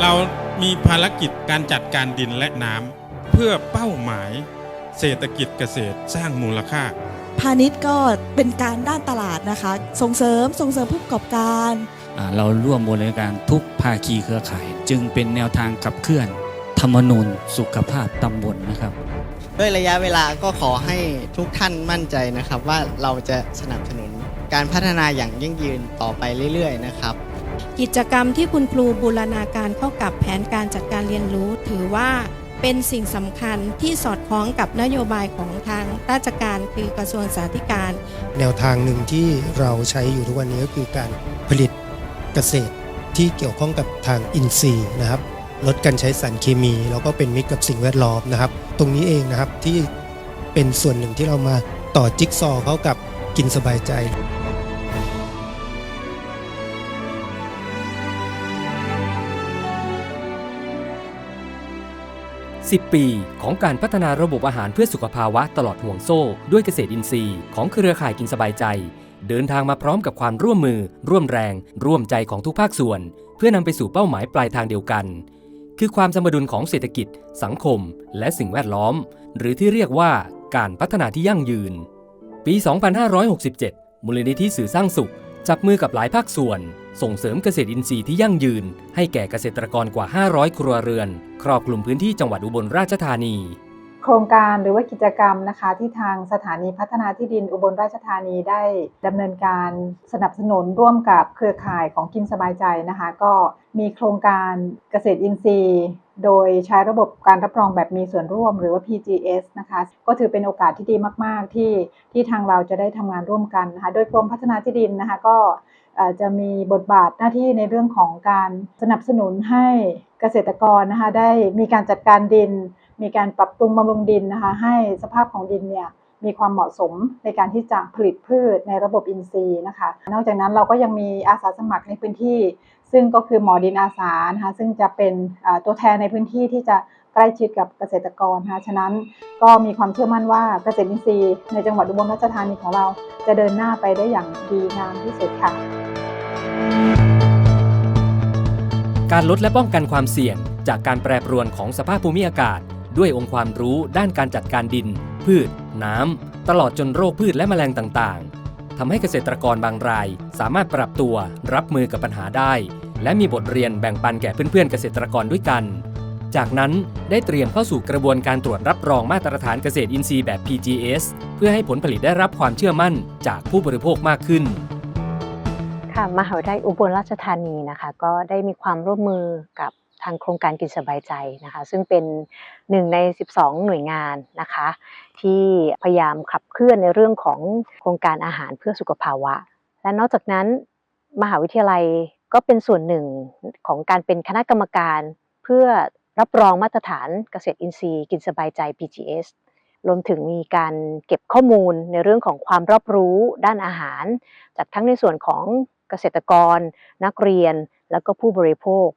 เรามีภารกิจการจัดการดินและน้ำเพื่อเป้าหมาย เศรษฐกิจเกษตรสร้างมูลค่า พาณิชย์ก็เป็นการด้านตลาดนะคะ ส่งเสริมส่งเสริมผู้ประกอบการ อ่าเราร่วมบริการทุกภาคีเครือข่าย จึงเป็นแนวทางขับเคลื่อน ธรรมนูญสุขภาพตำบลนะครับ ด้วยระยะเวลาก็ขอให้ทุกท่านมั่นใจนะครับ ว่าเราจะสนับสนุนการพัฒนาอย่างยั่งยืนต่อไปเรื่อยๆนะครับ กิจกรรมที่คุณครูบูรณาการเข้ากับแผนการจัดการเรียนรู้ ถือว่าเป็นสิ่งสำคัญที่สอดคล้องกับนโยบายของทางราชการคือกระทรวงสาธการ แนวทางหนึ่งที่เราใช้อยู่ทุกวันนี้ก็คือการผลิตเกษตรที่เกี่ยวข้องกับทางอินทรีย์นะครับลดการใช้สารเคมี แล้วก็เป็นมิตรกับสิ่งแวดล้อมนะครับ ตรงนี้เองนะครับที่เป็นส่วนหนึ่งที่เรามาต่อจิ๊กซอว์เข้ากับกินสบายใจ 10 ปีของการพัฒนาระบบอาหารเพื่อสุขภาวะตลอดห่วงโซ่ ด้วยเกษตรอินทรีย์ของเครือข่ายกินสบายใจ เดินทางมาพร้อมกับความร่วมมือ ร่วมแรง ร่วมใจของทุกภาคส่วน เพื่อนำไปสู่เป้าหมายปลายทางเดียวกัน คือความสมดุลของเศรษฐกิจ สังคม และสิ่งแวดล้อม หรือที่เรียกว่าการพัฒนาที่ยั่งยืน ปี 2567 มูลนิธิสื่อสร้างสุข จับมือกับหลายภาคส่วน ส่งเสริมเกษตรอินทรีย์ที่ยั่งยืน ให้แก่เกษตรกรกว่า 500 ครัวเรือน ครอบคลุมพื้นที่จังหวัดอุบลราชธานี โครงการหรือว่ากิจกรรมนะคะ ที่ทางสถานีพัฒนาที่ดินอุบลราชธานีได้ดำเนินการสนับสนุนร่วมกับเครือข่ายของกินสบายใจนะคะ ก็มีโครงการเกษตรอินทรีย์ โดยใช้ระบบการรับรองแบบมีส่วนร่วมหรือว่า PGS นะคะ ก็ถือเป็นโอกาสที่ดีมาก ๆ ที่ที่ทางเราจะได้ทำงานร่วมกันนะคะ โดยกรมพัฒนาที่ดินนะคะก็จะมีบทบาทหน้าที่ในเรื่องของการสนับสนุนให้เกษตรกรนะคะได้มีการจัดการดิน มีการปรับปรุงบำรุงดินนะคะให้สภาพของดินเนี่ยมีความเหมาะสมในการที่จะผลิตพืชในระบบอินทรีย์นะคะ นอกจากนั้นเราก็ยังมีอาสาสมัครในพื้นที่ ซึ่งก็คือหมอดินอาสานะคะซึ่งจะเป็นตัวแทนในพื้นที่ที่จะใกล้ชิดกับเกษตรกรนะคะฉะนั้นก็มีความเชื่อมั่นว่าเกษตรอินทรีย์ ในจังหวัดอุบลราชธานีของเราจะเดินหน้าไปได้อย่างดีงามที่สุดค่ะ การลดและป้องกันความเสี่ยง จากการแปรปรวนของสภาพภูมิอากาศ ด้วยองค์ความรู้ด้านการจัดการดิน พืช น้ำตลอดจนโรคพืชและแมลงต่างๆ ทำให้เกษตรกรบางราย สามารถปรับตัวรับมือกับปัญหาได้ และมีบทเรียนแบ่งปันแก่เพื่อนๆเกษตรกรด้วยกัน จากนั้นได้เตรียมเข้าสู่กระบวนการตรวจรับรองมาตรฐานเกษตรอินทรีย์แบบ PGS เพื่อให้ผลผลิตได้รับความเชื่อมั่นจากผู้บริโภคมากขึ้นค่ะมหาวิทยาลัยอุบลราชธานีนะคะ ก็ได้มีความร่วมมือกับ ทางโครงการกินสบายใจนะคะ ซึ่งเป็นหนึ่งใน 12 หน่วยงานนะคะ ที่พยายามขับเคลื่อนในเรื่องของโครงการอาหารเพื่อสุขภาวะ และนอกจากนั้นมหาวิทยาลัยก็เป็นส่วนหนึ่งของการเป็นคณะกรรมการเพื่อรับรองมาตรฐานเกษตรอินทรีย์กินสบายใจ PGS รวมถึงมีการเก็บข้อมูลในเรื่องของความรอบรู้ด้านอาหาร จากทั้งในส่วนของเกษตรกร นักเรียน แล้วก็ผู้บริโภค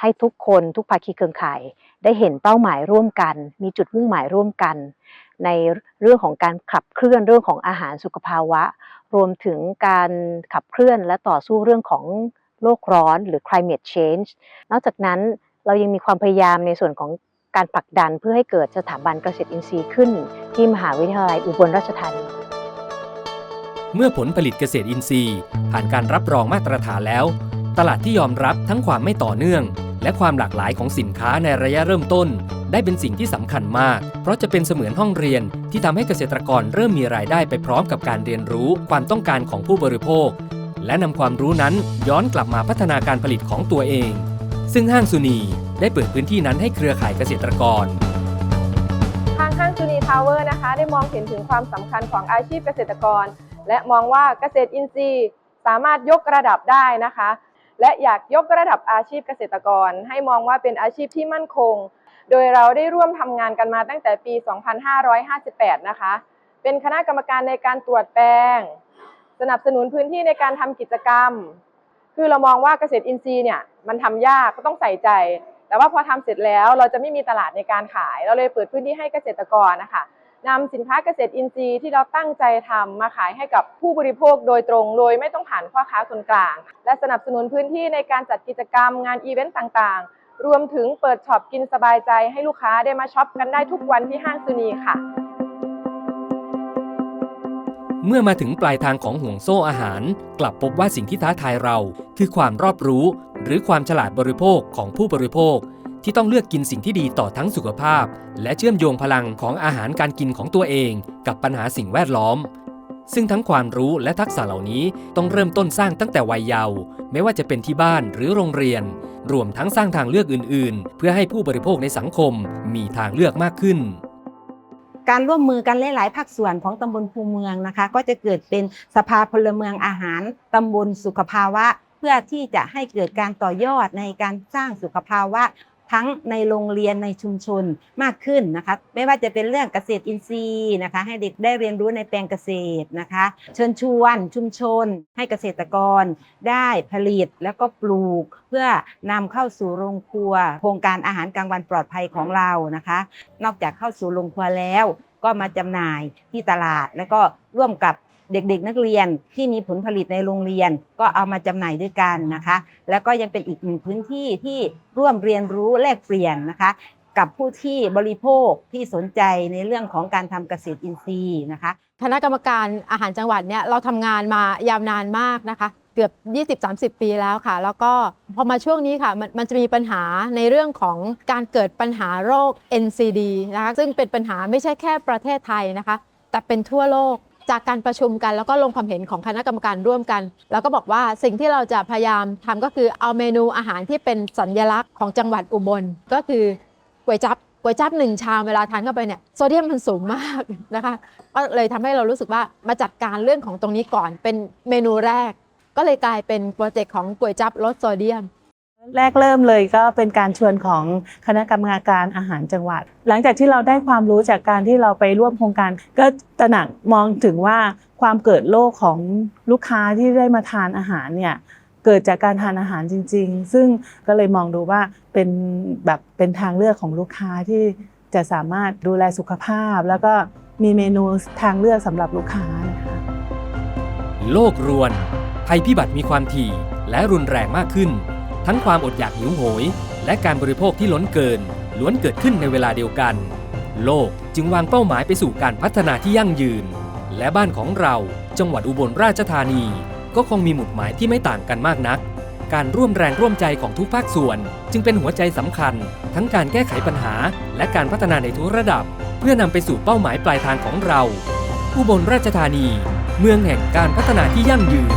ให้ทุกคนทุกภาคีเครือข่าย ได้เห็นเป้าหมายร่วมกัน มีจุดมุ่งหมายร่วมกัน ในเรื่องของการขับเคลื่อนเรื่องของอาหารสุขภาวะ รวมถึงการขับเคลื่อนและต่อสู้เรื่องของโลกร้อนหรือ climate change นอกจากนั้นเรายังมีความพยายามในส่วนของการผลักดันเพื่อให้เกิดสถาบันเกษตรอินทรีย์ขึ้น ที่มหาวิทยาลัยอุบลราชธานี เมื่อผลผลิตเกษตรอินทรีย์ ผ่านการรับรองมาตรฐานแล้ว ตลาดที่ยอมรับทั้งความไม่ต่อเนื่อง และความหลากหลายของสินค้าในระยะเริ่มต้น ได้เป็นสิ่งที่สำคัญมาก เพราะจะเป็นเสมือนห้องเรียนที่ทำให้เกษตรกรเริ่มมีรายได้ไปพร้อมกับการเรียนรู้ความต้องการของผู้บริโภค และนำความรู้นั้นย้อนกลับมาพัฒนาการผลิตของตัวเอง ซึ่งห้างสุนีได้เปิดพื้นที่นั้นให้เครือข่ายเกษตรกรทางห้างจูนีทาวเวอร์นะคะได้มองเห็นถึงความสำคัญของอาชีพเกษตรกร และมองว่าเกษตรอินทรีย์สามารถยกระดับได้นะคะ และอยากยกระดับอาชีพเกษตรกร ให้มองว่าเป็นอาชีพที่มั่นคง โดยเราได้ร่วมทำงานกันมาตั้งแต่ปี 2558 นะคะ เป็นคณะกรรมการในการตรวจแปลง สนับสนุนพื้นที่ในการทำกิจกรรม คือเรามองว่าเกษตรอินทรีย์เนี่ยมันทำยากก็ต้องใส่ใจ แต่ว่าพอทำเสร็จแล้วเราจะไม่มีตลาดในการขาย เราเลยเปิดพื้นที่ให้เกษตรกรนะคะ นำสินค้าเกษตรอินทรีย์ที่เราตั้งใจทำมาขายให้กับผู้บริโภคโดยตรงโดยไม่ต้องผ่านพ่อค้าคนกลาง และสนับสนุนพื้นที่ในการจัดกิจกรรมงานอีเวนต์ต่างๆ รวมถึงเปิดช็อปกินสบายใจให้ลูกค้าได้มาช็อปกันได้ทุกวันที่ห้างซูนีค่ะ เมื่อมาถึงปลายทางของห่วงโซ่อาหาร กลับพบว่าสิ่งที่ท้าทายเรา คือความรอบรู้ หรือความฉลาดบริโภคของผู้บริโภค ที่ต้องเลือกกินสิ่งที่ดีต่อทั้งสุขภาพ และเชื่อมโยงพลังของอาหารการกินของตัวเอง กับปัญหาสิ่งแวดล้อม ซึ่งทั้งความรู้และทักษะเหล่านี้ต้องเริ่มต้นสร้างตั้งแต่วัยเยาว์ไม่ว่าจะเป็นที่บ้านหรือโรงเรียน รวมทั้งสร้างทางเลือกอื่น ๆ เพื่อให้ผู้บริโภคในสังคมมีทางเลือกมากขึ้นการร่วมมือกันหลาย ๆ ภาคส่วนของตำบลภูเมืองนะคะ ก็จะเกิดเป็นสภาพลเมืองอาหารตำบลสุขภาวะ เพื่อที่จะให้เกิดการต่อยอดในการสร้างสุขภาวะ ทั้งในโรงเรียนในชุมชนมากขึ้นนะคะไม่ว่าจะเป็นเรื่องเกษตรอินทรีย์นะคะให้เด็กได้เรียนรู้ในแปลงเกษตรนะคะ เชิญชวนชุมชน ให้เกษตรกรได้ผลิตแล้วก็ปลูก เพื่อนำเข้าสู่โรงครัว โครงการอาหารกลางวันปลอดภัยของเรานะคะ นอกจากเข้าสู่โรงครัวแล้ว ก็มาจำหน่ายที่ตลาดแล้วก็ร่วมกับ เด็กๆนักเรียนที่มีผลผลิตในโรงเรียนก็เอามาจำหน่ายด้วยกันนะคะ แล้วก็ยังเป็นอีกหนึ่งพื้นที่ที่ร่วมเรียนรู้แลกเปลี่ยนนะคะ กับผู้ที่บริโภคที่สนใจในเรื่องของการทำเกษตรอินทรีย์นะคะคณะกรรมการอาหารจังหวัดเนี่ยเราทำงานมายาวนานมากนะคะเกือบ 20-30 ปีแล้วค่ะ แล้วก็พอมาช่วงนี้ค่ะมมันจะมีปัญหาในเรื่องของการเกิดปัญหาโรค NCD นะคะซึ่งเป็นปัญหาไม่ใช่แค่ประเทศไทยนะคะ แต่เป็นทั่วโลก จากการประชุมกันแล้วก็ลงความเห็นของคณะกรรมการร่วมกัน แล้วก็บอกว่าสิ่งที่เราจะพยายามทำก็คือเอาเมนูอาหารที่เป็นสัญลักษณ์ของจังหวัดอุบล ก็คือก๋วยจั๊บก๋วยจั๊บหนึ่งชามเวลาทานเข้าไปเนี่ยโซเดียมมันสูงมากนะคะก็เลยทำให้เรารู้สึกว่ามาจัดการเรื่องของตรงนี้ก่อนเป็นเมนูแรก ก็เลยกลายเป็นโปรเจกต์ของก๋วยจั๊บลดโซเดียม แรกเริ่มเลยก็เป็นการชวนของคณะกรรมการอาหารจังหวัด หลังจากที่เราได้ความรู้จากการที่เราไปร่วมโครงการ ก็ตระหนักมองถึงว่าความเกิดโรคของลูกค้าที่ได้มาทานอาหารเนี่ยเกิดจากการทานอาหารจริง ๆ ซึ่งก็เลยมองดูว่าเป็นแบบเป็นทางเลือกของลูกค้าที่จะสามารถดูแลสุขภาพ แล้วก็มีเมนูทางเลือกสำหรับลูกค้านะคะโลกรวนภัยพิบัติมีความถี่และรุนแรงมากขึ้น ทั้งความอดอยากหิวโหย และการบริโภคที่ล้นเกิน ล้วนเกิดขึ้นในเวลาเดียวกัน โลกจึงวางเป้าหมายไปสู่การพัฒนาที่ยั่งยืน และบ้านของเราจังหวัดอุบลราชธานี ก็คงมีหมุดหมายที่ไม่ต่างกันมากนัก การร่วมแรงร่วมใจของทุกภาคส่วน จึงเป็นหัวใจสำคัญ ทั้งการแก้ไขปัญหา และการพัฒนาในทุกระดับ เพื่อนำไปสู่เป้าหมายปลายทางของเรา อุบลราชธานี เมืองแห่งการพัฒนาที่ยั่งยืน